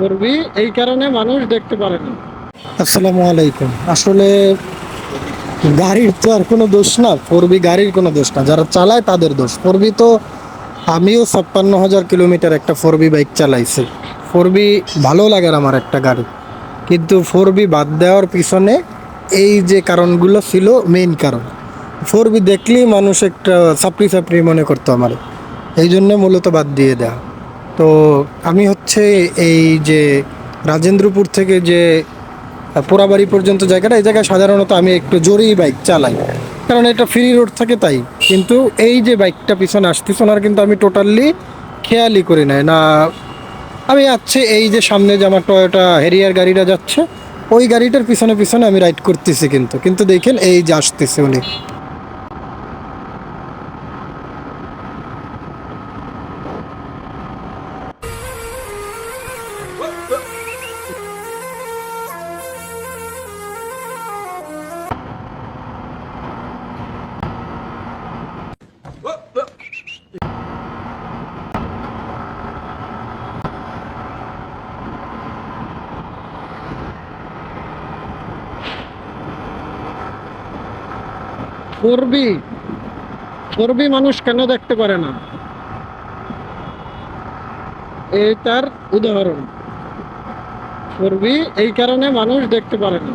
করবি, এই কারণে মানুষ দেখতে পারে না। আসসালামু আলাইকুম। আসলে গাড়ির তো আর কোনো দোষ না ফোরবি গাড়ির কোনো দোষ না। যারা চালায় তাদের দোষ। ফোরবি তো, আমিও ছাপ্পান্ন হাজার কিলোমিটার একটা ফোরবি বাইক চালাইছি। ফোরবি ভালো লাগে আমার একটা গাড়ি। কিন্তু ফোরবি বাদ দেওয়ার পিছনে এই যে কারণগুলো ছিল মেইন কারণ। ফোরবি দেখলেই মানুষ একটা সাপড়ি সাপড়ি মনে করতো আমার। এই জন্য মূলত বাদ দিয়ে দেওয়া তো আমি হচ্ছে এই যে রাজেন্দ্রপুর থেকে যে পোড়াবাড়ি পর্যন্ত জায়গাটা, এই জায়গায় সাধারণত আমি একটু জোরেই বাইক চালাই। কারণ এটা ফ্রি রোড থাকে তাই। কিন্তু এই যে বাইকটা পিছনে আসতেছে, ওনার কিন্তু আমি টোটালি খেয়ালই করি নাই। না, আমি যাচ্ছে এই যে সামনে যে আমার টয়োটা হেরিয়ার গাড়িটা যাচ্ছে, ওই গাড়িটার পিছনে পিছনে আমি রাইড করতেছি কিন্তু। কিন্তু দেখেন এই যে আসতেছে উনি। করবি? করবি মানুষ কেন দেখতে পারে না? এই তার উদাহরণ। করবি এই কারণে মানুষ দেখতে পারে না।